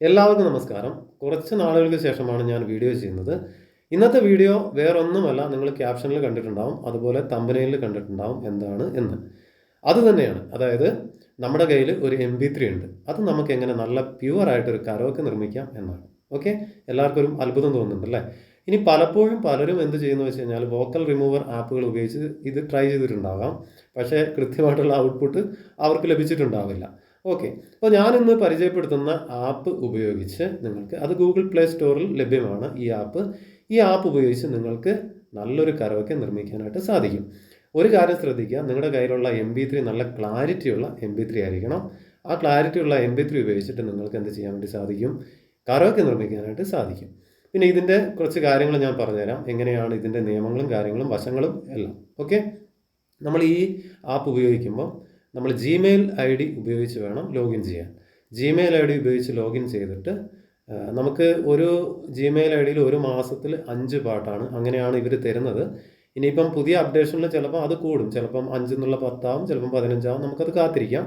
എല്ലാവർക്കും നമസ്കാരം. കുറച്ച് നാളുകൾക്ക് ശേഷമാണ് ഞാൻ വീഡിയോ ചെയ്യുന്നത്. ഇന്നത്തെ വീഡിയോ വേറൊന്നുമല്ല നിങ്ങൾ ക്യാപ്ഷനിൽ കണ്ടിട്ടുണ്ടാവും അതുപോലെ തമ്പനയിൽ കണ്ടിട്ടുണ്ടാവും എന്താണ് എന്ന്. അത് തന്നെയാണ്. അതായത് നമ്മുടെ കയ്യിൽ ഒരു എം ബി ത്രീ ഉണ്ട്. അത് നമുക്ക് എങ്ങനെ നല്ല പ്യുവറായിട്ടൊരു കരോക്കെ നിർമ്മിക്കാം എന്നാണ്. ഓക്കെ എല്ലാവർക്കും ഒരു അത്ഭുതം തോന്നുന്നുണ്ട് അല്ലേ? ഇനി പലപ്പോഴും പലരും എന്ത് ചെയ്യുന്നു വെച്ച് കഴിഞ്ഞാൽ വോക്കൽ റിമൂവർ ആപ്പുകൾ ഉപയോഗിച്ച് ഇത് ട്രൈ ചെയ്തിട്ടുണ്ടാകാം. പക്ഷേ കൃത്യമായിട്ടുള്ള ഔട്ട്പുട്ട് അവർക്ക് ലഭിച്ചിട്ടുണ്ടാവില്ല. ഓക്കെ. അപ്പോൾ ഞാനിന്ന് പരിചയപ്പെടുത്തുന്ന ആപ്പ് ഉപയോഗിച്ച് നിങ്ങൾക്ക് അത് ഗൂഗിൾ പ്ലേ സ്റ്റോറിൽ ലഭ്യമാണ് ഈ ആപ്പ്. ഈ ആപ്പ് ഉപയോഗിച്ച് നിങ്ങൾക്ക് നല്ലൊരു കരവൊക്കെ നിർമ്മിക്കാനായിട്ട് സാധിക്കും. ഒരു കാര്യം ശ്രദ്ധിക്കുക നിങ്ങളുടെ കയ്യിലുള്ള എം ബി ത്രീ നല്ല ക്ലാരിറ്റിയുള്ള എം ബി ത്രീ ആയിരിക്കണം. ആ ക്ലാരിറ്റിയുള്ള എം ബി ത്രീ ഉപയോഗിച്ചിട്ട് നിങ്ങൾക്ക് എന്ത് ചെയ്യാൻ വേണ്ടി സാധിക്കും? കരവൊക്കെ നിർമ്മിക്കാനായിട്ട് സാധിക്കും. പിന്നെ ഇതിന്റെ കുറച്ച് കാര്യങ്ങൾ ഞാൻ പറഞ്ഞുതരാം. എങ്ങനെയാണ് ഇതിന്റെ നിയമങ്ങളും കാര്യങ്ങളും വശങ്ങളും എല്ലാം. ഓക്കെ? നമ്മൾ ഈ ആപ്പ് ഉപയോഗിക്കുമ്പോൾ നമ്മൾ ജിമെയിൽ ഐ ഡി ഉപയോഗിച്ച് വേണം ലോഗിൻ ചെയ്യാൻ. ജിമെയിൽ ഐ ഡി ഉപയോഗിച്ച് ലോഗിൻ ചെയ്തിട്ട് നമുക്ക് ഒരു ജിമെയിൽ ഐ ഡിയിൽ ഒരു മാസത്തിൽ അഞ്ച് പാട്ടാണ് അങ്ങനെയാണ് ഇവർ തരുന്നത്. ഇനിയിപ്പം പുതിയ അപ്ഡേഷനിൽ ചിലപ്പോൾ അത് കൂടും. ചിലപ്പം അഞ്ച് എന്നുള്ള പത്താവും ചിലപ്പം പതിനഞ്ചാവും നമുക്കത് കാത്തിരിക്കാം.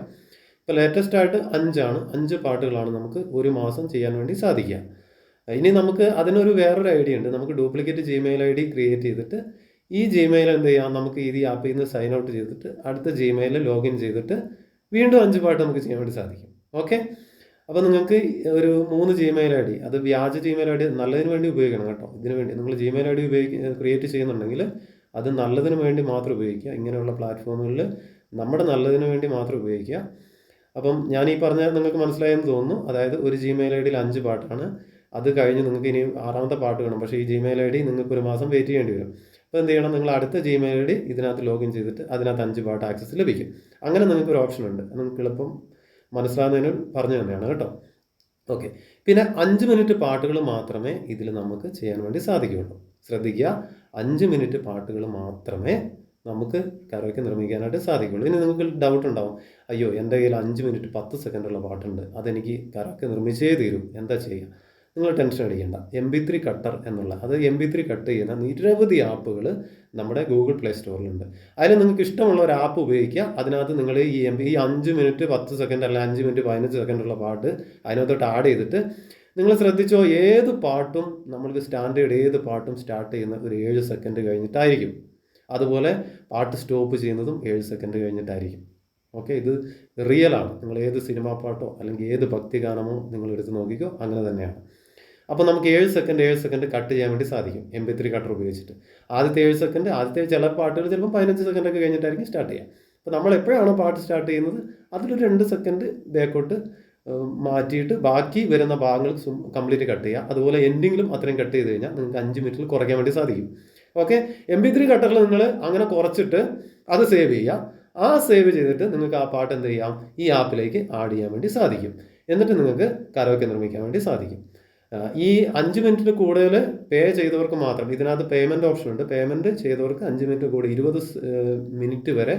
ഇപ്പോൾ ലേറ്റസ്റ്റ് ആയിട്ട് അഞ്ചാണ്. അഞ്ച് പാട്ടുകളാണ് നമുക്ക് ഒരു മാസം ചെയ്യാൻ വേണ്ടി സാധിക്കുക. ഇനി നമുക്ക് അതിനൊരു വേറൊരു ഐഡിയ ഉണ്ട്. നമുക്ക് duplicate Gmail I D create ചെയ്തിട്ട് ഈ ജിമെയിൽ എന്ത് ചെയ്യാം? നമുക്ക് ഈ ആപ്പിൽ നിന്ന് സൈൻ ഔട്ട് ചെയ്തിട്ട് അടുത്ത ജിമെയിൽ ലോഗിൻ ചെയ്തിട്ട് വീണ്ടും അഞ്ച് പാട്ട് നമുക്ക് ചെയ്യാൻ വേണ്ടി സാധിക്കും. ഓക്കെ അപ്പോൾ നിങ്ങൾക്ക് ഒരു മൂന്ന് ജിമെയിൽ ഐ ഡി അത് വ്യാജ ജിമെയിൽ ഐ ഡി നല്ലതിന് വേണ്ടി ഉപയോഗിക്കണം കേട്ടോ. ഇതിന് വേണ്ടി നിങ്ങൾ ജിമെയിൽ ഐ ഡി ഉപയോഗിക്കുക ക്രിയേറ്റ് ചെയ്യുന്നുണ്ടെങ്കിൽ അത് നല്ലതിന് വേണ്ടി മാത്രം ഉപയോഗിക്കുക. ഇങ്ങനെയുള്ള പ്ലാറ്റ്ഫോമുകളിൽ നമ്മുടെ നല്ലതിന് വേണ്ടി മാത്രം ഉപയോഗിക്കുക. അപ്പം ഞാൻ ഈ പറഞ്ഞ നിങ്ങൾക്ക് മനസ്സിലായെന്ന് തോന്നുന്നു. അതായത് ഒരു ജിമെയിൽ ഐ ഡിയിൽ അഞ്ച് പാട്ടാണ്. അത് കഴിഞ്ഞ് നിങ്ങൾക്ക് ഇനി ആറാമത്തെ പാട്ട് വേണം പക്ഷേ ഈ ജിമെയിൽ ഐ ഡി നിങ്ങൾക്ക് ഒരു മാസം വെയിറ്റ് ചെയ്യേണ്ടി വരും. അപ്പോൾ എന്ത് ചെയ്യണം? നിങ്ങൾ അടുത്ത ജിമെയിൽ ഐ ഡി ഇതിനകത്ത് ലോഗിൻ ചെയ്തിട്ട് അതിനകത്ത് അഞ്ച് പാട്ട് ആക്സസ് ലഭിക്കും. അങ്ങനെ നിങ്ങൾക്ക് ഒരു ഓപ്ഷൻ ഉണ്ട് നിങ്ങൾക്ക് എളുപ്പം മനസ്സിലാകുന്നതിന് പറഞ്ഞു തന്നെയാണ് കേട്ടോ. ഓക്കെ പിന്നെ അഞ്ച് മിനിറ്റ് പാട്ടുകൾ മാത്രമേ ഇതിൽ നമുക്ക് ചെയ്യാൻ വേണ്ടി സാധിക്കുകയുള്ളൂ. ശ്രദ്ധിക്കുക. അഞ്ച് മിനിറ്റ് പാട്ടുകൾ മാത്രമേ നമുക്ക് കരോക്കെ നിർമ്മിക്കാനായിട്ട് സാധിക്കുള്ളൂ ഇനി നിങ്ങൾക്ക് ഡൗട്ട് ഉണ്ടാവും. അയ്യോ എന്റെ കയ്യിൽ അഞ്ച് മിനിറ്റ് പത്ത് സെക്കൻഡുള്ള പാട്ടുണ്ട്. അതെനിക്ക് കരോക്കെ നിർമ്മിച്ചേ തീരും. എന്താ ചെയ്യുക നിങ്ങൾ ടെൻഷൻ അടിക്കേണ്ട. എം ബി ത്രീ കട്ടർ എന്നുള്ള അത് എം ബി ത്രീ കട്ട് ചെയ്യുന്ന നിരവധി ആപ്പുകൾ നമ്മുടെ ഗൂഗിൾ പ്ലേ സ്റ്റോറിലുണ്ട് അതിൽ നിങ്ങൾക്ക് ഇഷ്ടമുള്ള ഒരു ആപ്പ് ഉപയോഗിക്കുക. അതിനകത്ത് നിങ്ങൾ ഈ എം ഈ അഞ്ച് മിനിറ്റ് പത്ത് സെക്കൻഡ് അല്ലെങ്കിൽ അഞ്ച് മിനിറ്റ് പതിനഞ്ച് സെക്കൻഡുള്ള പാട്ട് അതിനകത്തോട്ട് ആഡ് ചെയ്തിട്ട് നിങ്ങൾ ശ്രദ്ധിച്ചോ ഏത് പാട്ടും നമ്മൾക്ക് സ്റ്റാൻഡേർഡ് ഏത് പാട്ടും സ്റ്റാർട്ട് ചെയ്യുന്ന ഒരു ഏഴ് സെക്കൻഡ് കഴിഞ്ഞിട്ടായിരിക്കും. അതുപോലെ പാട്ട് സ്റ്റോപ്പ് ചെയ്യുന്നതും ഏഴ് സെക്കൻഡ് കഴിഞ്ഞിട്ടായിരിക്കും. ഓക്കെ ഇത് റിയലാണ് നിങ്ങൾ ഏത് സിനിമാ പാട്ടോ അല്ലെങ്കിൽ ഏത് ഭക്തിഗാനമോ നിങ്ങൾ എടുത്ത് നോക്കിക്കോ അങ്ങനെ തന്നെയാണ്. അപ്പോൾ നമുക്ക് ഏഴ് സെക്കൻഡ് ഏഴ് സെക്കൻഡ് കട്ട് ചെയ്യാൻ വേണ്ടി സാധിക്കും. എം പി ത്രീ കട്ടർ ഉപയോഗിച്ചിട്ട്. ആദ്യത്തെ ഏഴ് സെക്കൻഡ് ആദ്യത്തെ ചില പാട്ടുകൾ ചിലപ്പോൾ പതിനഞ്ച് സെക്കൻഡൊക്കെ കഴിഞ്ഞിട്ടായിരിക്കും സ്റ്റാർട്ട് ചെയ്യുക അപ്പോൾ നമ്മൾ എപ്പോഴാണോ പാട്ട് സ്റ്റാർട്ട് ചെയ്യുന്നത് അതിലൊരു രണ്ട് സെക്കൻഡ് ബാക്കോട്ട് മാറ്റിയിട്ട് ബാക്കി വരുന്ന ഭാഗങ്ങൾ കംപ്ലീറ്റ് കട്ട് ചെയ്യുക അതുപോലെ എൻഡിങ്ങിലും അത്രയും കട്ട് ചെയ്ത് കഴിഞ്ഞാൽ നിങ്ങൾക്ക് അഞ്ച് മിനിറ്റിൽ കുറയ്ക്കാൻ വേണ്ടി സാധിക്കും. ഓക്കെ എം പി ത്രീ കട്ടറിൽ നിങ്ങൾ അങ്ങനെ കുറച്ചിട്ട് അത് സേവ് ചെയ്യുക. ആ സേവ് ചെയ്തിട്ട് നിങ്ങൾക്ക് ആ പാട്ട് എന്ത് ചെയ്യാം? ഈ ആപ്പിലേക്ക് ആഡ് ചെയ്യാൻ വേണ്ടി സാധിക്കും. എന്നിട്ട് നിങ്ങൾക്ക് കരോക്കെ നിർമ്മിക്കാൻ വേണ്ടി സാധിക്കും. ഈ അഞ്ച് മിനിറ്റിന് കൂടുതൽ പേ ചെയ്തവർക്ക് മാത്രം ഇതിനകത്ത് പേയ്മെന്റ് ഓപ്ഷൻ ഉണ്ട്. പേയ്മെന്റ് ചെയ്തവർക്ക് അഞ്ച് മിനിറ്റ് കൂടി ഇരുപത് മിനിറ്റ് വരെ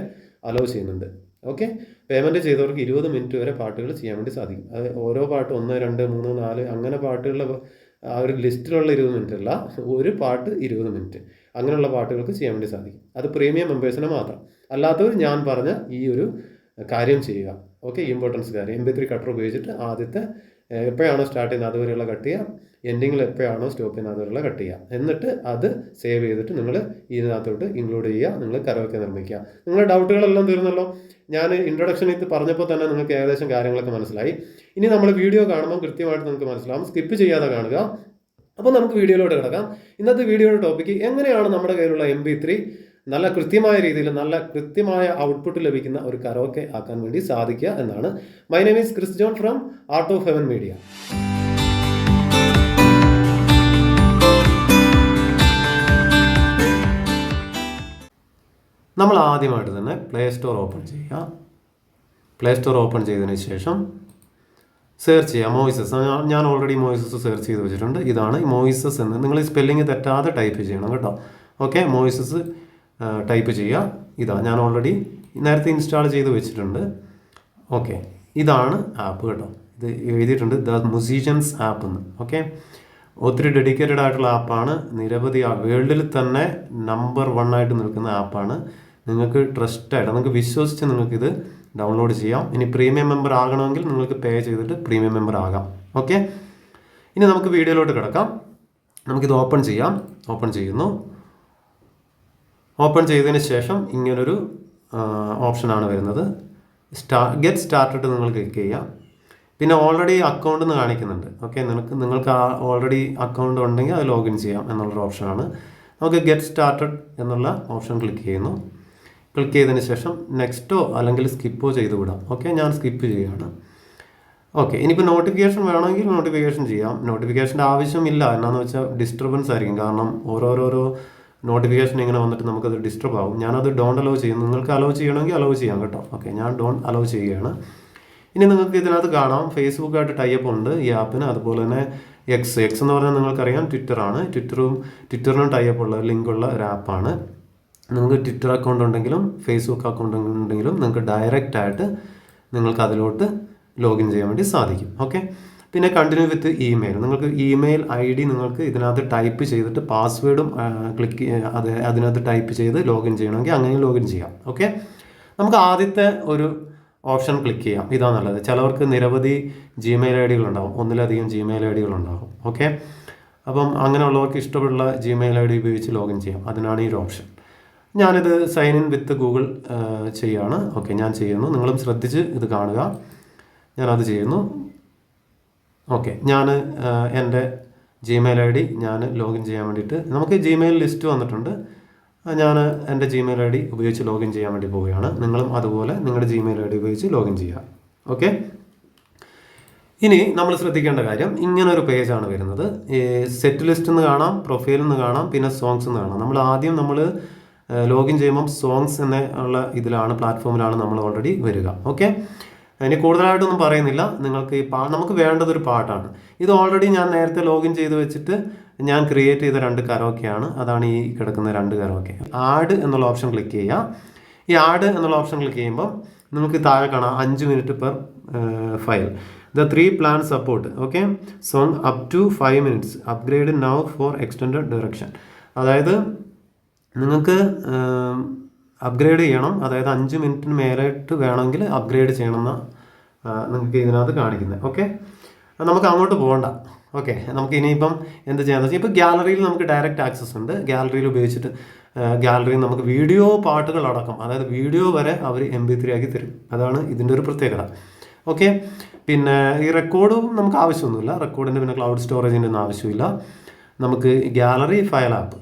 അലോ ചെയ്യുന്നുണ്ട്. ഓക്കെ പേയ്മെന്റ് ചെയ്തവർക്ക് ഇരുപത് മിനിറ്റ് വരെ പാട്ടുകൾ ചെയ്യാൻ വേണ്ടി സാധിക്കും. അത് ഓരോ പാട്ട് ഒന്ന് രണ്ട് മൂന്ന് നാല് അങ്ങനെ പാട്ടുകളുടെ ആ ഒരു ലിസ്റ്റിലുള്ള ഇരുപത് മിനിറ്റ് അല്ല ഒരു പാട്ട് ഇരുപത് മിനിറ്റ്. അങ്ങനെയുള്ള പാട്ടുകൾക്ക് ചെയ്യാൻ വേണ്ടി സാധിക്കും. അത് പ്രീമിയം മെമ്പേഴ്സിന് മാത്രം. അല്ലാത്തവർ ഞാൻ പറഞ്ഞ ഈ ഒരു കാര്യം ചെയ്യുക. ഓക്കെ ഇമ്പോർട്ടൻസ് കാര്യം. എം ബി ത്രീ കട്ടർ ഉപയോഗിച്ചിട്ട് ആദ്യത്തെ എപ്പോഴാണോ സ്റ്റാർട്ട് ചെയ്യുന്നത് അതുവരെയുള്ള കട്ട് ചെയ്യുക. എൻഡിങ്ങിൽ എപ്പോഴാണോ സ്റ്റോപ്പ് ചെയ്യുന്നത് അതുവരെയുള്ള കട്ട് ചെയ്യുക. എന്നിട്ട് അത് സേവ് ചെയ്തിട്ട് നിങ്ങൾ ഇതിനകത്തോട്ട് ഇൻക്ലൂഡ് ചെയ്യുക. നിങ്ങൾ കരവൊക്കെ നിർമ്മിക്കുക. നിങ്ങളുടെ ഡൗട്ടുകളെല്ലാം തീർന്നല്ലോ? ഞാൻ ഇൻട്രൊഡക്ഷൻ ഇത് പറഞ്ഞപ്പോൾ തന്നെ നിങ്ങൾക്ക് ഏകദേശം കാര്യങ്ങളൊക്കെ മനസ്സിലായി. ഇനി നമ്മൾ വീഡിയോ കാണുമ്പോൾ കൃത്യമായിട്ട് നിങ്ങൾക്ക് മനസ്സിലാവും. സ്കിപ്പ് ചെയ്യാതെ കാണുക. അപ്പോൾ നമുക്ക് വീഡിയോയിലോട്ട് കിടക്കാം. ഇന്നത്തെ വീഡിയോയുടെ ടോപ്പിക്ക് എങ്ങനെയാണ് നമ്മുടെ കയ്യിലുള്ള എം ബി ത്രീ നല്ല കൃത്യമായ രീതിയിൽ നല്ല കൃത്യമായ ഔട്ട്പുട്ട് ലഭിക്കുന്ന ഒരു കരോക്കെ ആക്കാൻ വേണ്ടി സാധിക്കുക എന്നാണ്. My name is Chris John from Art of Heaven Media നമ്മൾ ആദ്യമായിട്ട് തന്നെ പ്ലേ സ്റ്റോർ ഓപ്പൺ ചെയ്യുക. പ്ലേ സ്റ്റോർ ഓപ്പൺ ചെയ്തതിന് ശേഷം സെർച്ച് ചെയ്യുക. മോയിസസ് ഞാൻ ഓൾറെഡി മോയിസസ് സെർച്ച് ചെയ്ത് വെച്ചിട്ടുണ്ട്. ഇതാണ് മോയിസസ് എന്ന്. നിങ്ങൾ ഈ സ്പെല്ലിംഗ് തെറ്റാതെ ടൈപ്പ് ചെയ്യണം കേട്ടോ. ഓക്കെ മോയിസസ് ടൈപ്പ് ചെയ്യുക. ഇതാ ഞാൻ ഓൾറെഡി നേരത്തെ ഇൻസ്റ്റാൾ ചെയ്ത് വെച്ചിട്ടുണ്ട്. ഓക്കെ ഇതാണ് ആപ്പ് കേട്ടോ. ഇത് എഴുതിയിട്ടുണ്ട്. ദ മുസീഷ്യൻസ് ആപ്പ് എന്ന്. ഓക്കെ ഒത്തിരി ഡെഡിക്കേറ്റഡ് ആയിട്ടുള്ള ആപ്പാണ് നിരവധി ആ വേൾഡിൽ തന്നെ നമ്പർ വൺ ആയിട്ട് നിൽക്കുന്ന ആപ്പാണ് നിങ്ങൾക്ക് ട്രസ്റ്റായിട്ട് നിങ്ങൾക്ക് വിശ്വസിച്ച് നിങ്ങൾക്കിത് ഡൗൺലോഡ് ചെയ്യാം. ഇനി പ്രീമിയം മെമ്പർ ആകണമെങ്കിൽ നിങ്ങൾക്ക് പേ ചെയ്തിട്ട് പ്രീമിയം മെമ്പർ ആകാം. ഓക്കെ ഇനി നമുക്ക് വീഡിയോയിലോട്ട് കിടക്കാം. നമുക്കിത് ഓപ്പൺ ചെയ്യാം. ഓപ്പൺ ചെയ്യുന്നു. ഓപ്പൺ ചെയ്തതിന് ശേഷം ഇങ്ങനൊരു ഓപ്ഷനാണ് വരുന്നത്. സ്റ്റാ ഗെറ്റ് സ്റ്റാർട്ടഡ് നിങ്ങൾ ക്ലിക്ക് ചെയ്യാം പിന്നെ ഓൾറെഡി അക്കൗണ്ട് എന്ന് കാണിക്കുന്നുണ്ട്. ഓക്കെ നിങ്ങൾക്ക് നിങ്ങൾക്ക് ഓൾറെഡി അക്കൗണ്ട് ഉണ്ടെങ്കിൽ അത് ലോഗിൻ ചെയ്യാം എന്നുള്ളൊരു ഓപ്ഷനാണ് നമുക്ക് ഗെറ്റ് സ്റ്റാർട്ടഡ് എന്നുള്ള ഓപ്ഷൻ ക്ലിക്ക് ചെയ്യുന്നു. ക്ലിക്ക് ചെയ്തതിന് ശേഷം നെക്സ്റ്റോ അല്ലെങ്കിൽ സ്കിപ്പോ ചെയ്ത് വിടാം. ഓക്കെ ഞാൻ സ്കിപ്പ് ചെയ്യുകയാണ്. ഓക്കെ ഇനിയിപ്പോൾ നോട്ടിഫിക്കേഷൻ വേണമെങ്കിൽ നോട്ടിഫിക്കേഷൻ ചെയ്യാം. നോട്ടിഫിക്കേഷന്റെ ആവശ്യമില്ല. എന്നാന്ന് വെച്ചാൽ ഡിസ്റ്റർബൻസ് ആയിരിക്കും. കാരണം ഓരോരോരോ നോട്ടിഫിക്കേഷൻ ഇങ്ങനെ വന്നിട്ട് നമുക്കത് ഡിസ്റ്റർബ് ആവും. ഞാനത് ഡോണ്ട് അലോ ചെയ്യുന്നു നിങ്ങൾക്ക് അലോ ചെയ്യണമെങ്കിൽ അലോ ചെയ്യാം കേട്ടോ. ഓക്കെ ഞാൻ ഡോണ്ട് അലോ ചെയ്യുകയാണ്. ഇനി നിങ്ങൾക്ക് ഇതിനകത്ത് കാണാം. ഫേസ്ബുക്കായിട്ട് ടൈപ്പ് ഉണ്ട് ഈ ആപ്പിന് അതുപോലെ തന്നെ എക്സ് എക്സ് എന്ന് പറഞ്ഞാൽ നിങ്ങൾക്കറിയാം ട്വിറ്ററാണ് ട്വിറ്ററും ട്വിറ്ററിനും ടൈപ്പ് ഉള്ള ലിങ്കുള്ള ഒരു ആപ്പാണ് നിങ്ങൾക്ക് ട്വിറ്റർ അക്കൗണ്ട് ഉണ്ടെങ്കിലും ഫേസ്ബുക്ക് അക്കൗണ്ട് ഉണ്ടെങ്കിലും നിങ്ങൾക്ക് ഡയറക്റ്റ് ആയിട്ട് നിങ്ങൾക്ക് അതിലോട്ട് ലോഗിൻ ചെയ്യാൻ വേണ്ടി സാധിക്കും. ഓക്കെ പിന്നെ കണ്ടിന്യൂ വിത്ത് ഇമെയിൽ നിങ്ങൾക്ക് ഇമെയിൽ ഐ ഡി നിങ്ങൾക്ക് ഇതിനകത്ത് ടൈപ്പ് ചെയ്തിട്ട് പാസ്വേഡും ക്ലിക്ക് അത് അതിനകത്ത് ടൈപ്പ് ചെയ്ത് ലോഗിൻ ചെയ്യണമെങ്കിൽ അങ്ങനെ ലോഗിൻ ചെയ്യാം. ഓക്കെ നമുക്ക് ആദ്യത്തെ ഒരു ഓപ്ഷൻ ക്ലിക്ക് ചെയ്യാം. ഇതാ നല്ലത്. ചിലവർക്ക് നിരവധി ജിമെയിൽ ഐ ഡികളുണ്ടാവും ഒന്നിലധികം ജിമെയിൽ ഐ ഡികളുണ്ടാവും ഓക്കെ അപ്പം അങ്ങനെയുള്ളവർക്ക് ഇഷ്ടമുള്ള ജിമെയിൽ ഐ ഡി ഉപയോഗിച്ച് ലോഗിൻ ചെയ്യാം. അതിനാണ് ഈ ഒരു ഓപ്ഷൻ ഞാനിത് സൈൻ ഇൻ വിത്ത് ഗൂഗിൾ ചെയ്യാണ്. ഓക്കെ ഞാൻ ചെയ്യുന്നു. നിങ്ങളും ശ്രദ്ധിച്ച് ഇത് കാണുക. ഞാനത് ചെയ്യുന്നു. ഓക്കെ. ഞാൻ എന്റെ ജിമെയിൽ ഐ ഡി ഞാൻ ലോഗിൻ ചെയ്യാൻ വേണ്ടിയിട്ട് നമുക്ക് ജിമെയിൽ ലിസ്റ്റ് വന്നിട്ടുണ്ട്. ഞാൻ എന്റെ ജിമെയിൽ ഐ ഡി ഉപയോഗിച്ച് ലോഗിൻ ചെയ്യാൻ വേണ്ടി പോവുകയാണ്. നിങ്ങളും അതുപോലെ നിങ്ങളുടെ ജിമെയിൽ ഐ ഡി ഉപയോഗിച്ച് ലോഗിൻ ചെയ്യുക. ഓക്കെ? ഇനി നമ്മൾ ശ്രദ്ധിക്കേണ്ട കാര്യം ഇങ്ങനെ ഒരു പേജാണ് വരുന്നത്. സെറ്റ് ലിസ്റ്റ് എന്ന് കാണാം പ്രൊഫൈൽ എന്ന് കാണാം പിന്നെ സോങ്സ് എന്ന് കാണാം. നമ്മൾ ആദ്യം നമ്മൾ ലോഗിൻ ചെയ്യുമ്പം സോങ്സ് എന്ന ഉള്ള ഇതിലാണ് പ്ലാറ്റ്ഫോമിലാണ് നമ്മൾ ഓൾറെഡി വരിക. ഓക്കെ? ഇനി കൂടുതലായിട്ടൊന്നും പറയുന്നില്ല. നിങ്ങൾക്ക് ഈ പാ നമുക്ക് വേണ്ടത് ഒരു പാട്ടാണ്. ഇത് ഓൾറെഡി ഞാൻ നേരത്തെ ലോഗിൻ ചെയ്ത് വെച്ചിട്ട് ഞാൻ ക്രിയേറ്റ് ചെയ്ത രണ്ട് കരോക്കെയാണ് അതാണ് ഈ കിടക്കുന്ന രണ്ട് കരോക്കെ ആഡ് എന്നുള്ള ഓപ്ഷൻ ക്ലിക്ക് ചെയ്യുക ഈ ആഡ് എന്നുള്ള ഓപ്ഷൻ ക്ലിക്ക് ചെയ്യുമ്പോൾ നിങ്ങൾക്ക് താഴെ കാണാം അഞ്ച് minute per file the three plan support okay song up to five minutes upgrade now for extend direction അതായത് നിങ്ങൾക്ക് അപ്ഗ്രേഡ് ചെയ്യണം. അതായത് അഞ്ച് മിനിറ്റിന് മേലായിട്ട് വേണമെങ്കിൽ അപ്ഗ്രേഡ് ചെയ്യണമെന്ന നിങ്ങൾക്ക് ഇതിനകത്ത് കാണിക്കുന്നത്. ഓക്കെ നമുക്ക് അങ്ങോട്ട് പോകണ്ട. ഓക്കെ നമുക്ക് ഇനിയിപ്പം എന്ത് ചെയ്യാന്ന് വെച്ചാൽ ഇപ്പോൾ ഗ്യാലറിയിൽ നമുക്ക് ഡയറക്റ്റ് ആക്സസ് ഉണ്ട്. ഗ്യാലറിയിൽ ഉപയോഗിച്ചിട്ട് ഗ്യാലറിയിൽ നമുക്ക് വീഡിയോ പാട്ടുകൾ അടക്കം അതായത് വീഡിയോ വരെ അവർ എം ബി ത്രീ ആക്കി തരും. അതാണ് ഇതിന്റെ ഒരു പ്രത്യേകത. ഓക്കെ പിന്നെ ഈ റെക്കോർഡും നമുക്ക് ആവശ്യമൊന്നുമില്ല. റെക്കോർഡിന്റെ പിന്നെ ക്ലൗഡ് സ്റ്റോറേജിന്റെ ഒന്നും ആവശ്യമില്ല. നമുക്ക് ഗാലറി ഫയൽ ആപ്പ്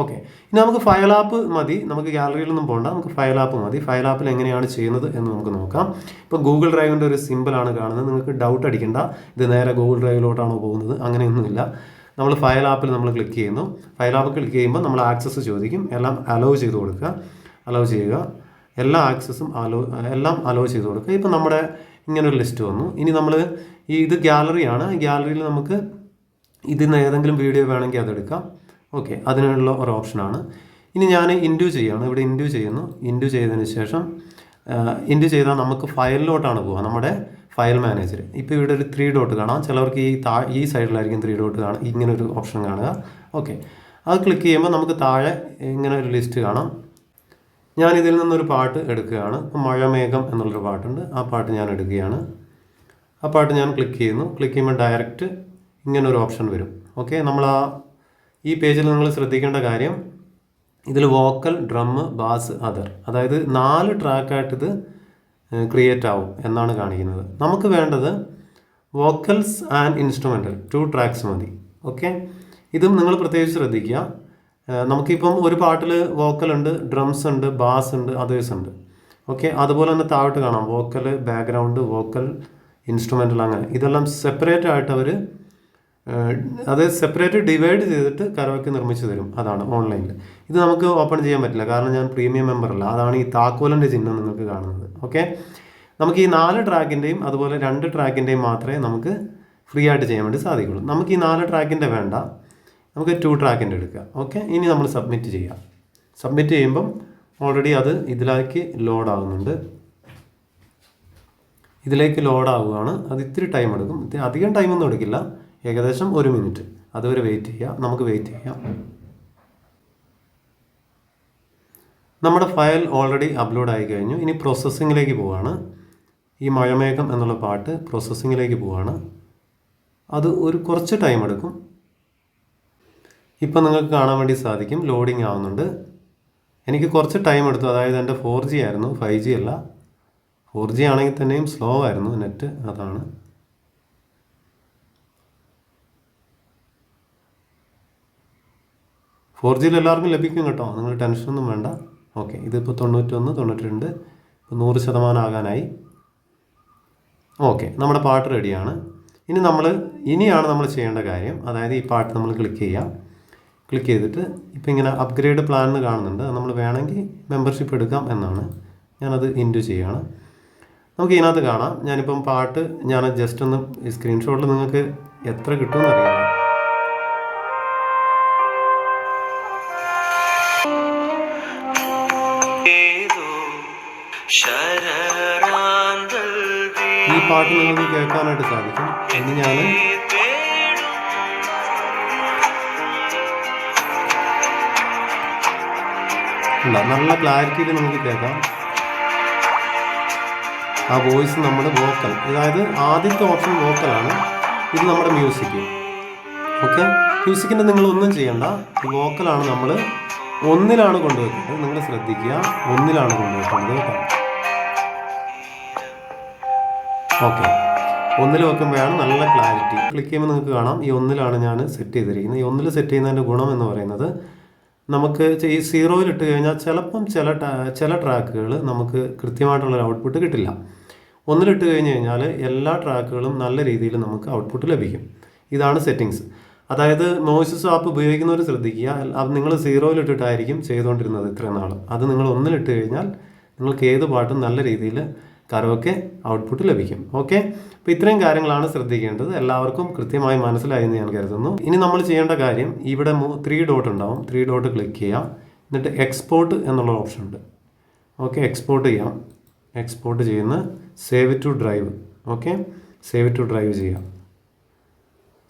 ഓക്കെ ഇനി നമുക്ക് ഫയൽ ആപ്പ് മതി. നമുക്ക് ഗാലറിയിലൊന്നും പോകണ്ട നമുക്ക് ഫയൽ ആപ്പ് മതി. ഫയൽ ആപ്പിൽ എങ്ങനെയാണ് ചെയ്യുന്നത് എന്ന് നമുക്ക് നോക്കാം. ഇപ്പോൾ ഗൂഗിൾ ഡ്രൈവിന്റെ ഒരു സിമ്പിളാണ് കാണുന്നത്. നിങ്ങൾക്ക് ഡൗട്ട് അടിക്കണ്ട. ഇത് നേരെ ഗൂഗിൾ ഡ്രൈവിലോട്ടാണോ പോകുന്നത്? അങ്ങനെയൊന്നുമില്ല നമ്മൾ ഫയൽ ആപ്പിൽ നമ്മൾ ക്ലിക്ക് ചെയ്യുന്നു. ഫയൽ ആപ്പ് ക്ലിക്ക് ചെയ്യുമ്പോൾ നമ്മൾ ആക്സസ് ചോദിക്കും. എല്ലാം അലോ ചെയ്ത് കൊടുക്കുക. അലോ ചെയ്യുക. എല്ലാ ആക്സസും അലോ എല്ലാം അലോ ചെയ്ത് കൊടുക്കുക. ഇപ്പം നമ്മുടെ ഇങ്ങനൊരു ലിസ്റ്റ് വന്നു. ഇനി നമ്മൾ ഈ ഇത് ഗ്യാലറിയാണ് ഗ്യാലറിയിൽ നമുക്ക് ഇതിൽ നിന്ന് ഏതെങ്കിലും വീഡിയോ വേണമെങ്കിൽ അതെടുക്കാം ഓക്കെ അതിനുള്ള ഒരു ഓപ്ഷനാണ് ഇനി ഞാൻ ഇൻഡ്യൂ ചെയ്യുകയാണ് ഇവിടെ ഇൻഡ്യൂ ചെയ്യുന്നു. ഇൻഡ്യൂ ചെയ്തതിന് ശേഷം ഇൻഡ്യൂ ചെയ്താൽ നമുക്ക് ഫയലിലോട്ടാണ് പോവുക. നമ്മുടെ ഫയൽ മാനേജർ ഇപ്പോൾ ഇവിടെ ഒരു ത്രീ ഡോട്ട് കാണാം. ചിലവർക്ക് ഈ താ ഈ സൈഡിലായിരിക്കും ത്രീ ഡോട്ട് കാണാം ഇങ്ങനെ ഒരു ഓപ്ഷൻ കാണുക. ഓക്കെ അത് ക്ലിക്ക് ചെയ്യുമ്പോൾ നമുക്ക് താഴെ ഇങ്ങനെ ഒരു ലിസ്റ്റ് കാണാം. ഞാൻ ഇതിൽ നിന്നൊരു പാട്ട് എടുക്കുകയാണ്. മഴമേഘം എന്നുള്ളൊരു പാട്ടുണ്ട്. ആ പാട്ട് ഞാൻ എടുക്കുകയാണ്. ആ പാട്ട് ഞാൻ ക്ലിക്ക് ചെയ്യുന്നു. ക്ലിക്ക് ചെയ്യുമ്പോൾ ഡയറക്റ്റ് ഇങ്ങനെ ഒരു ഓപ്ഷൻ വരും. ഓക്കെ നമ്മൾ ആ ഈ പേജിൽ നിങ്ങൾ ശ്രദ്ധിക്കേണ്ട കാര്യം ഇതിൽ വോക്കൽ ഡ്രം ബാസ് അതർ. അതായത് നാല് ട്രാക്കായിട്ടിത് ക്രിയേറ്റ് ആവും എന്നാണ് കാണിക്കുന്നത്. നമുക്ക് വേണ്ടത് vocals and instrumental two tracks മതി. ഓക്കെ ഇതും നിങ്ങൾ പ്രത്യേകിച്ച് ശ്രദ്ധിക്കുക. നമുക്കിപ്പം ഒരു പാട്ടിൽ വോക്കൽ ഉണ്ട് ഡ്രംസ് ഉണ്ട് ബാസ് ഉണ്ട് അതേഴ്സ് ഉണ്ട്. ഓക്കെ അതുപോലെ തന്നെ താഴോട്ട് കാണാം. വോക്കൽ ബാക്ക്ഗ്രൗണ്ട് വോക്കൽ ഇൻസ്ട്രുമെന്റൽ അങ്ങനെ. ഇതെല്ലാം സെപ്പറേറ്റ് ആയിട്ട് അവർ അത് സെപ്പറേറ്റ് ഡിവൈഡ് ചെയ്തിട്ട് കരോക്കെ നിർമ്മിച്ചു തരും. അതാണ് ഓൺലൈനിൽ ഇത് നമുക്ക് ഓപ്പൺ ചെയ്യാൻ പറ്റില്ല. കാരണം ഞാൻ പ്രീമിയം മെമ്പർ അല്ല. അതാണ് ഈ താക്കോലിന്റെ ചിഹ്നം നിങ്ങൾക്ക് കാണുന്നത്. ഓക്കെ നമുക്ക് ഈ നാല് ട്രാക്കിന്റെയും അതുപോലെ രണ്ട് ട്രാക്കിന്റെയും മാത്രമേ നമുക്ക് ഫ്രീ ആയിട്ട് ചെയ്യാൻ വേണ്ടി സാധിക്കുള്ളൂ. നമുക്ക് ഈ നാല് ട്രാക്കിന്റെ വേണ്ട. നമുക്ക് ടു ട്രാക്കിന്റെ എടുക്കുക ഓക്കെ ഇനി നമ്മൾ സബ്മിറ്റ് ചെയ്യാം. സബ്മിറ്റ് ചെയ്യുമ്പം ഓൾറെഡി അത് ഇതിലേക്ക് ലോഡ് ആകുന്നുണ്ട് ഇതിലേക്ക് ലോഡ് ആവുകയാണ്. അത് ഇത്തിരി ടൈം എടുക്കും. അധികം ടൈമൊന്നും എടുക്കില്ല. ഏകദേശം ഒരു മിനിറ്റ്. അതുവരെ വെയിറ്റ് ചെയ്യാം. നമുക്ക് വെയിറ്റ് ചെയ്യാം. നമ്മുടെ ഫയൽ ഓൾറെഡി അപ്ലോഡ് ആയി കഴിഞ്ഞു. ഇനി പ്രോസസ്സിങ്ങിലേക്ക് പോവാണ്. ഈ മഴമേഘം എന്നുള്ള പാട്ട് പ്രോസസ്സിങ്ങിലേക്ക് പോവാണ്. അത് ഒരു കുറച്ച് ടൈം എടുക്കും. ഇപ്പം നിങ്ങൾക്ക് കാണാൻ വേണ്ടി സാധിക്കും. ലോഡിങ് ആവുന്നുണ്ട്. എനിക്ക് കുറച്ച് ടൈം എടുത്തു. അതായത് എന്റെ ഫോർ ജി ആയിരുന്നു. ഫൈവ് ജി അല്ല. ഫോർ ജി ആണെങ്കിൽ തന്നെയും സ്ലോ ആയിരുന്നു. നെറ്റ് അതാണ്. ഫോർ ജിയിൽ എല്ലാവർക്കും ലഭിക്കും കേട്ടോ. നിങ്ങൾ ടെൻഷനൊന്നും വേണ്ട. ഓക്കെ ഇതിപ്പോൾ തൊണ്ണൂറ്റൊന്ന് തൊണ്ണൂറ്റി രണ്ട് നൂറ് ശതമാനം ആകാനായി. ഓക്കെ നമ്മുടെ പാട്ട് റെഡിയാണ്. ഇനി നമ്മൾ ഇനിയാണ് നമ്മൾ ചെയ്യേണ്ട കാര്യം. അതായത് ഈ പാട്ട് നമ്മൾ ക്ലിക്ക് ചെയ്യാം. ക്ലിക്ക് ചെയ്തിട്ട് ഇപ്പോൾ ഇങ്ങനെ അപ്ഗ്രേഡ് പ്ലാൻ എന്ന് കാണുന്നുണ്ട്. നമ്മൾ വേണമെങ്കിൽ മെമ്പർഷിപ്പ് എടുക്കാം എന്നാണ് ഞാനത് ഇന്റു ചെയ്യുകയാണ് നമുക്ക് ഇതിനകത്ത് കാണാം. ഞാനിപ്പം പാട്ട് ഞാൻ ജസ്റ്റ് ഒന്ന് സ്ക്രീൻഷോട്ടിൽ നിങ്ങൾക്ക് എത്ര കിട്ടുമെന്ന് അറിയാം പാട്ട് നിങ്ങൾക്ക് കേൾക്കാനായിട്ട് സാധിക്കും ഇനി ഞാൻ നല്ല ക്ലാരിറ്റിയിൽ നമുക്ക് കേൾക്കാം. ആ വോയിസ് നമ്മുടെ വോക്കൽ അതായത് ആദ്യത്തെ ഓപ്ഷൻ വോക്കലാണ് ഇത് നമ്മുടെ മ്യൂസിക് ഓക്കെ മ്യൂസിക്കിന്റെ നിങ്ങൾ ഒന്നും ചെയ്യണ്ട. ഈ വോക്കലാണ് നമ്മൾ ഒന്നിലാണ് കൊണ്ടുവെക്കുന്നത് നിങ്ങൾ ശ്രദ്ധിക്കുക. ഒന്നിലാണ് കൊണ്ടുവയ്ക്കുന്നത് കേട്ടോ ഓക്കെ. ഒന്നിൽ വെക്കുമ്പോഴാണ് നല്ല ക്ലാരിറ്റി ക്ലിക്ക് ചെയ്യുമ്പോൾ നിങ്ങൾക്ക് കാണാം ഈ ഒന്നിലാണ് ഞാൻ സെറ്റ് ചെയ്തിരിക്കുന്നത്. ഈ ഒന്നിൽ സെറ്റ് ചെയ്യുന്നതിന്റെ ഗുണം എന്ന് പറയുന്നത് നമുക്ക് ഈ സീറോയിൽ ഇട്ട് കഴിഞ്ഞാൽ ചിലപ്പം ചില ചില ട്രാക്കുകൾ നമുക്ക് കൃത്യമായിട്ടുള്ള ഔട്ട്പുട്ട് കിട്ടില്ല. ഒന്നിലിട്ട് കഴിഞ്ഞ് കഴിഞ്ഞാൽ എല്ലാ ട്രാക്കുകളും നല്ല രീതിയിൽ നമുക്ക് ഔട്ട്പുട്ട് ലഭിക്കും. ഇതാണ് സെറ്റിങ്സ് അതായത് മോയിസസ് ആപ്പ് ഉപയോഗിക്കുന്നവർ ശ്രദ്ധിക്കുക. അത് നിങ്ങൾ സീറോയിൽ ഇട്ടിട്ടായിരിക്കും ചെയ്തുകൊണ്ടിരുന്നത് ഇത്രയും നാൾ അത് നിങ്ങൾ ഒന്നിലിട്ട് കഴിഞ്ഞാൽ നിങ്ങൾക്ക് ഏത് പാട്ടും നല്ല രീതിയിൽ കരോക്കെ ഔട്ട്പുട്ട് ലഭിക്കും. ഓക്കെ അപ്പോൾ ഇത്രയും കാര്യങ്ങളാണ് ശ്രദ്ധിക്കേണ്ടത്. എല്ലാവർക്കും കൃത്യമായി മനസ്സിലായി എന്ന് ഞാൻ കരുതുന്നു. ഇനി നമ്മൾ ചെയ്യേണ്ട കാര്യം ഇവിടെ ത്രീ ഡോട്ട് ഉണ്ടാവും. ത്രീ ഡോട്ട് ക്ലിക്ക് ചെയ്യാം. എന്നിട്ട് എക്സ്പോർട്ട് എന്നുള്ള ഓപ്ഷൻ ഉണ്ട്. ഓക്കെ എക്സ്പോർട്ട് ചെയ്യാം. എക്സ്പോർട്ട് ചെയ്യുന്ന save to drive okay save to drive ചെയ്യാം.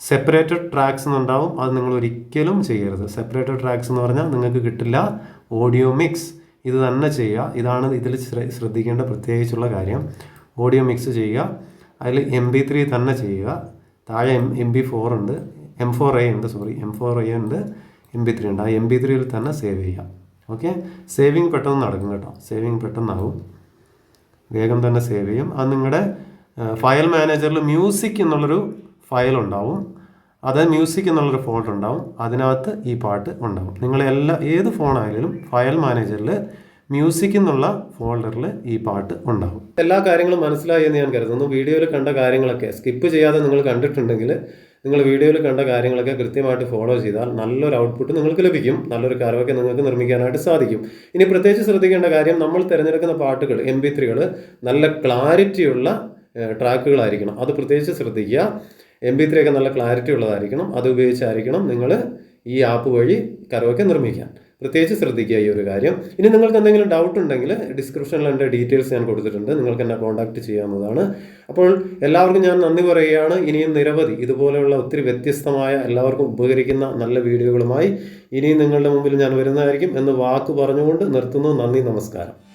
സെപ്പറേറ്റഡ് ട്രാക്സ് എന്നുണ്ടാവും. അത് നിങ്ങൾ ഒരിക്കലും ചെയ്യരുത്. സെപ്പറേറ്റഡ് ട്രാക്സ് എന്ന് പറഞ്ഞാൽ നിങ്ങൾക്ക് കിട്ടില്ല ഓഡിയോ മിക്സ് ഇത് തന്നെ ചെയ്യുക. ഇതാണ് ഇതിൽ ശ്രദ്ധിക്കേണ്ട പ്രത്യേകിച്ചുള്ള കാര്യം. ഓഡിയോ മിക്സ് ചെയ്യുക. അതിൽ എം ബി ത്രീ തന്നെ ചെയ്യുക. താഴെ എം എം ബി ഫോർ ഉണ്ട്. എം ഫോർ എ ഉണ്ട് സോറി എം ഫോർ എ ഉണ്ട് എം ബി ത്രീ ഉണ്ട്. ആ എം ബി ത്രീയിൽ തന്നെ സേവ് ചെയ്യുക. ഓക്കെ സേവിങ് പെട്ടെന്ന് നടക്കും കേട്ടോ. സേവിങ് പെട്ടെന്നാവും. വേഗം തന്നെ സേവ് ചെയ്യും. അത് നിങ്ങളുടെ ഫയൽ മാനേജറിൽ മ്യൂസിക് എന്നുള്ളൊരു ഫയൽ ഉണ്ടാവും. അത് മ്യൂസിക് എന്നുള്ളൊരു ഫോൾഡർ ഉണ്ടാവും. അതിനകത്ത് ഈ പാട്ട് ഉണ്ടാവും. നിങ്ങൾ എല്ലാ ഏത് ഫോണായാലും ഫയൽ മാനേജറിൽ മ്യൂസിക് എന്നുള്ള ഫോൾഡറിൽ ഈ പാട്ട് ഉണ്ടാവും. എല്ലാ കാര്യങ്ങളും മനസ്സിലായി എന്ന് ഞാൻ കരുതുന്നു. വീഡിയോയിൽ കണ്ട കാര്യങ്ങളൊക്കെ സ്കിപ്പ് ചെയ്യാതെ നിങ്ങൾ കണ്ടിട്ടുണ്ടെങ്കിൽ നിങ്ങൾ വീഡിയോയിൽ കണ്ട കാര്യങ്ങളൊക്കെ കൃത്യമായിട്ട് ഫോളോ ചെയ്താൽ നല്ലൊരു ഔട്ട്പുട്ട് നിങ്ങൾക്ക് ലഭിക്കും. നല്ലൊരു കരവൊക്കെ നിങ്ങൾക്ക് നിർമ്മിക്കാനായിട്ട് സാധിക്കും. ഇനി പ്രത്യേകിച്ച് ശ്രദ്ധിക്കേണ്ട കാര്യം നമ്മൾ തിരഞ്ഞെടുക്കുന്ന പാട്ടുകൾ എം ബി ത്രീകൾ നല്ല ക്ലാരിറ്റിയുള്ള ട്രാക്കുകളായിരിക്കണം അത് പ്രത്യേകിച്ച് ശ്രദ്ധിക്കുക. എം ബി ത്രീ ഒക്കെ നല്ല ക്ലാരിറ്റി ഉള്ളതായിരിക്കണം. അത് ഉപയോഗിച്ചായിരിക്കണം നിങ്ങൾ ഈ ആപ്പ് വഴി കരോക്കെ നിർമ്മിക്കാൻ. പ്രത്യേകിച്ച് ശ്രദ്ധിക്കുക ഈ ഒരു കാര്യം. ഇനി നിങ്ങൾക്ക് എന്തെങ്കിലും ഡൗട്ട് ഉണ്ടെങ്കിൽ ഡിസ്ക്രിപ്ഷനിൽ എന്റെ ഡീറ്റെയിൽസ് ഞാൻ കൊടുത്തിട്ടുണ്ട്. നിങ്ങൾക്ക് എന്നെ കോൺടാക്ട് ചെയ്യാവുന്നതാണ്. അപ്പോൾ എല്ലാവർക്കും ഞാൻ നന്ദി പറയുകയാണ്. ഇനിയും നിരവധി ഇതുപോലെയുള്ള ഒത്തിരി വ്യത്യസ്തമായ എല്ലാവർക്കും ഉപകരിക്കുന്ന നല്ല വീഡിയോകളുമായി ഇനിയും നിങ്ങളുടെ മുമ്പിൽ ഞാൻ വരുന്നതായിരിക്കും എന്ന് വാക്ക് പറഞ്ഞുകൊണ്ട് നിർത്തുന്നു. നന്ദി നമസ്കാരം.